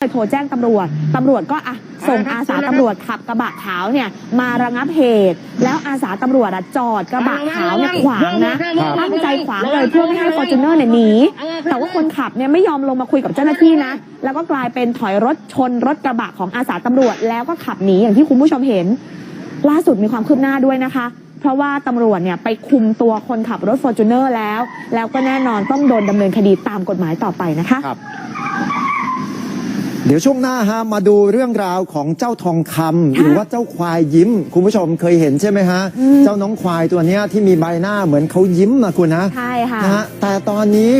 เลยโทรแจ้งตำรวจ ตำรวจก็อะส่งอาสาตำรวจขับกระบะขาวเนี่ยมาระงับเหตุ แล้วอาสาตำรวจอะจอดกระบะขาวเนี่ยขวางนะตั้งใจขวางเลยเพื่อไม่ให้ฟอร์จูเนอร์เนี่ยหนี แต่ว่าคนขับเนี่ยไม่ยอมลงมาคุยกับเจ้าหน้าที่นะ แล้วก็กลายเป็นถอยรถชนรถกระบะของอาสาตำรวจ แล้วก็ขับหนีอย่างที่คุณผู้ชมเห็น ล่าสุดมีความคืบหน้าด้วยนะคะเพราะว่าตำรวจเนี่ยไปคุมตัวคนขับรถฟอร์จูเนอร์แล้ว แล้วก็แน่นอนต้องโดนดำเนินคดีตามกฎหมายต่อไปนะคะครับ เดี๋ยวช่วงหน้าฮะมาดูเรื่องราวของเจ้าทองคำหรือว่าเจ้าควายยิ้ม คุณผู้ชมเคยเห็นใช่ไหมฮะอืมเจ้าน้องควายตัวเนี้ยที่มีใบหน้าเหมือนเขายิ้มนะคุณนะใช่ค่ะ นะฮะแต่ตอนนี้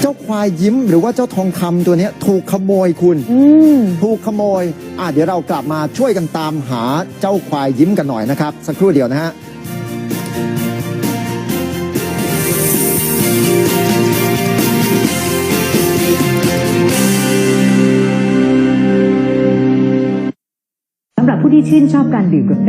เจ้าควายยิ้มหรือว่าเจ้าทองคำตัวเนี้ยถูกขโมยคุณ อืม ถูกขโมยอะเดี๋ยวเรากลับมาช่วยกันตามหาเจ้าควายยิ้มกันหน่อยนะครับ สักครู่เดียวนะฮะ ชื่นชอบการดื่มกาแฟ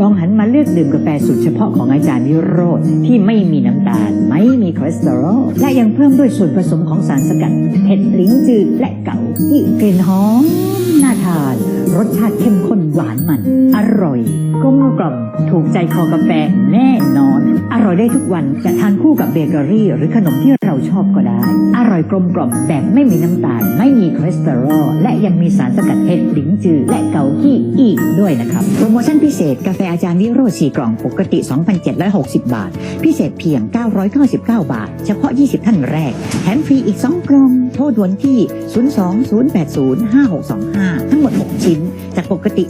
ลองหันมาเลือกดื่มกาแฟสูตรเฉพาะของอาจารย์นิโรธที่ไม่มีน้ำตาล ไม่มีคอเลสเตอรอลและยังเพิ่มด้วยส่วนผสมของสารสกัดเผ็ดลิ้นจืดและเก่าที่กลิ่นหอมน่าทานรสชาติเข้มข้นหวานมัน อร่อยกลมกล่อมถูกใจคอกาแฟแน่นอน อร่อยได้ทุกวันจะทานคู่กับเบเกอรี่ หรือขนมที่เราชอบก็ได้ อร่อยกลมกล่อมแบบไม่มีน้ำตาล ไม่มีคอเลสเตอรอลและยังมีสารสกัดเผ็ดลิ้นจืดและเกาขี้อีกด้วยนะครับ โปรโมชั่นพิเศษกาแฟอาจารย์วิโรจน์4กล่องปกติ 2,760 บาท พิเศษเพียง 999 บาท เฉพาะ 20 ท่านแรกแถมฟรีอีก 2 กล่องโทรด่วนที่ 020805625 ทั้งหมด 6 ชิ้น ปกติ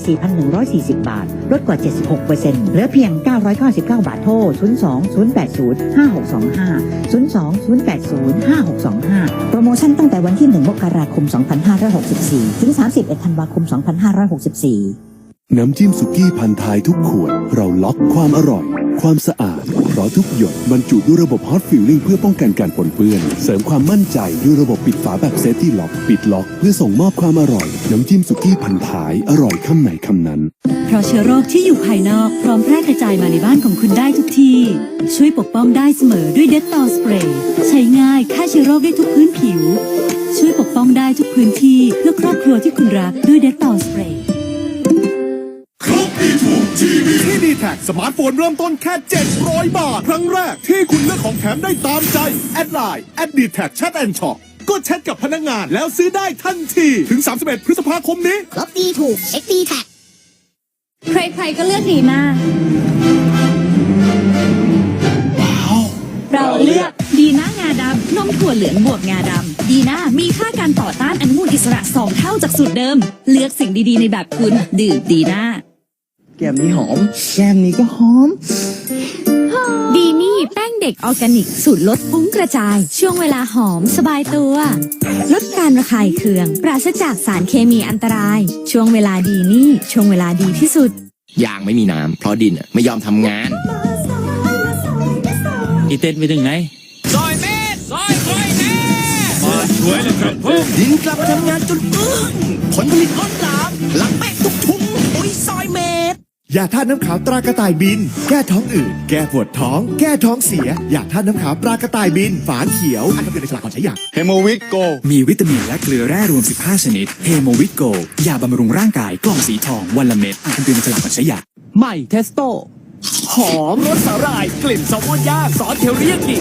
4,140 บาท ลดกว่า 76%เหลือเพียง 999 บาทโทร 020805625 020805625 โปรโมชั่นตั้งแต่วันที่ 1 มกราคม 2564 ถึง 31 ธันวาคม 2564 น้ำจิ้มสุกี้พันท้ายทุกขวด เราล็อกความอร่อย ความสะอาด เพราะทุกหยดบรรจุด้วยระบบ Hot Filling เพื่อป้องกันการปนเปื้อน เสริมความมั่นใจด้วยระบบปิดฝาแบบเซฟตี้ล็อก ปิดล็อกเพื่อส่งมอบความอร่อย น้ำจิ้มสุกี้พันท้าย อร่อยคำไหนคำนั้น เพราะเชื้อโรคที่อยู่ภายนอกพร้อมแพร่กระจายมาในบ้านของคุณได้ทุกที่ ช่วยปกป้องได้เสมอด้วยเด t ต l สเปรย์ใช้ง่ายฆ่าเชื้อโรคได้ทุกพื้นผิว ช่วยปกป้องได้ทุกพื้นที่เพื่อครอบครัวที่คุณรักด้วยเด t ต l สเปรย์ ที่ดีแท็สมาร์ทโฟนเริ่มต้นแค่ 700 บาท ครั้งแรกที่คุณเลือกของแถมได้ตามใจ แอดไลน์แอดดีแท็แชทแอนด์ช็อปก็แชทกับพนักงานแล้วซื้อได้ทันที ถึง 31 พฤษภาคมนี้ครบดีถูกเอ็กดีแท็กใครๆก็เลือกดีมากเราเลือกดีน่างาดำนมถั่วเหลืองบวกงาดำดีน่ามีค่าการต่อต้านอนุมูลอิสระสองเท่าจากสูตรเดิม เลือกสิ่งดีๆในแบบคุณ ดื่มดีน่า แก้มนี้หอม แก้มนี้ก็หอม ดีนี่แป้งเด็กออร์แกนิก สูตรลดฟุ้งกระจาย ช่วงเวลาหอมสบายตัว ลดการระคายเคือง ปราศจากสารเคมีอันตราย ช่วงเวลาดีนี่ช่วงเวลาดีที่สุด ยางไม่มีน้ำเพราะดินอะไม่ยอมทำงาน อีเต้นไปถึงไหนดินกลับมาทำงานจนปึ้งผลผลิตล้นหลามหลังเป๊ะทุกถุง ยาท่าตุน้ำขาวตรากระต่ายบิน แก้ท้องอืดแก้ปวดท้อง แก้ท้องเสียยาท่าตุน้ำขาวตรากระต่ายบิน ฝาเขียวอันนี้เป็นในฉลากก่อนใช้ยาเฮโมวิตโก มีวิตามินและเกลือแร่รวม 15 ชนิดเฮโมวิตโกยาบำรุงร่างกายกล่องสีทองวันละเม็ดอ่านคำเตือนในฉลากก่อนใช้ยาใหม่เทสโตหอมรสสาหร่าย กลิ่นแซลมอนย่างซอสเทลเรียกิ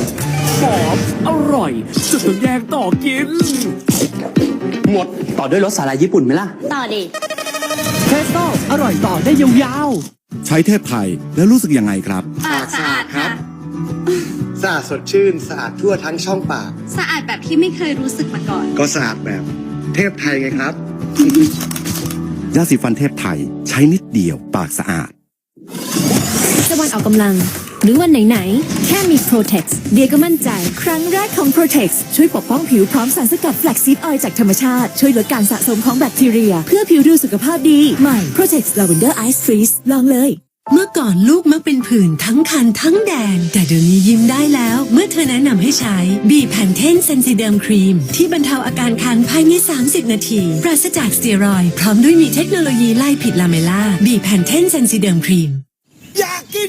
หอมอร่อยสุดต้องแยกต่อกิน หมดต่อด้วยรสสาหร่ายญี่ปุ่นไหมล่ะ ต่อดิ เทสโตอร่อยต่อได้ยาวใช้เทพไทยแล้วรู้สึกยังไงครับ ปากสะอาดค่ะสะอาดสดชื่นสะอาดทั่วทั้งช่องปาก สะอาดแบบที่ไม่เคยรู้สึกมาก่อน ก็สะอาดแบบ เทพไทยไงครับ ยาสีฟันเทพไทย ใช้นิดเดียวปากสะอาดจะวันออกกำลัง หรือวันไหนๆ แค่มี Protex เดียก็มั่นใจ ครั้งแรกของ Protex ช่วยปกป้องผิวพร้อมสารสกัดแฟลกซีดออยจากธรรมชาติ ช่วยลดการสะสมของแบคทีเรีย เพื่อผิวดูสุขภาพดี ใหม่ Protex Lavender Ice Freeze ลองเลยเมื่อก่อนลูกมักเป็นผื่นทั้งคันทั้งแดง แต่เดี๋ยวนี้ยิ้มได้แล้ว เมื่อเธอแนะนำให้ใช้บีแพนเทนเซนซิเดมครีม ที่บรรเทาอาการคันภายใน 30 นาที ปราศจากสเตียรอย พร้อมด้วยมีเทคโนโลยีไล่ผิดลาเมล่าบีแพนเทนเซนซิเดมครีม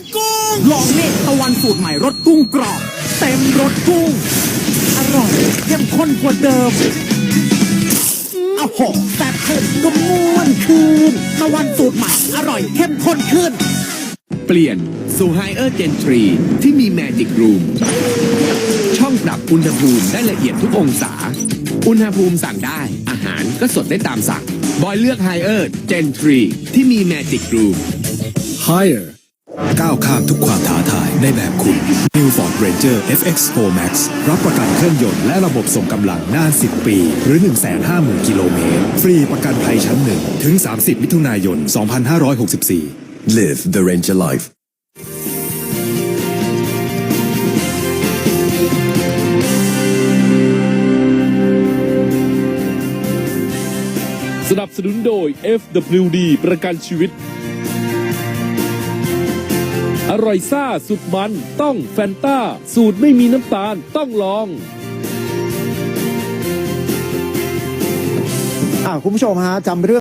นกุ้งๆลองนี่ตะวันสูตรใหม่รสกุ้งกรอบ เต็มรสกุ้ง อร่อยเข้มข้นกว่าเดิมเอาโหแซ่บขึ้นก็ม่วนคืนนวันสูตรใหม่อร่อยเข้มข้นขึ้น เปลี่ยนสู่ Higher Gen 3ที่มี Magic Room ช่องปรับอุณหภูมิได้ละเอียดทุกองศา อุณหภูมิสั่งได้ อาหารก็สดได้ตามสั่ง บอยเลือก Higher Gen 3ที่มี Magic Room Higher ก้าวข้ามทุกความท้าทายในแบบคุณ New Ford Ranger FX4 Max รับประกันเครื่องยนต์และระบบส่งกำลังนาน 10 ปี หรือ 150,000 กิโลเมตร ฟรีประกันภัยชั้นหนึ่งถึง 30 มิถุนายน 2564 Live the Ranger Life สนับสนุนโดย FWD ประกันชีวิตอ ร่อยซ่าสุดมัน ต้องแฟนต้า สูตรไม่มีน้ำตาลต้องลองอ่าคุณผู้ชมฮะจำเรื่อง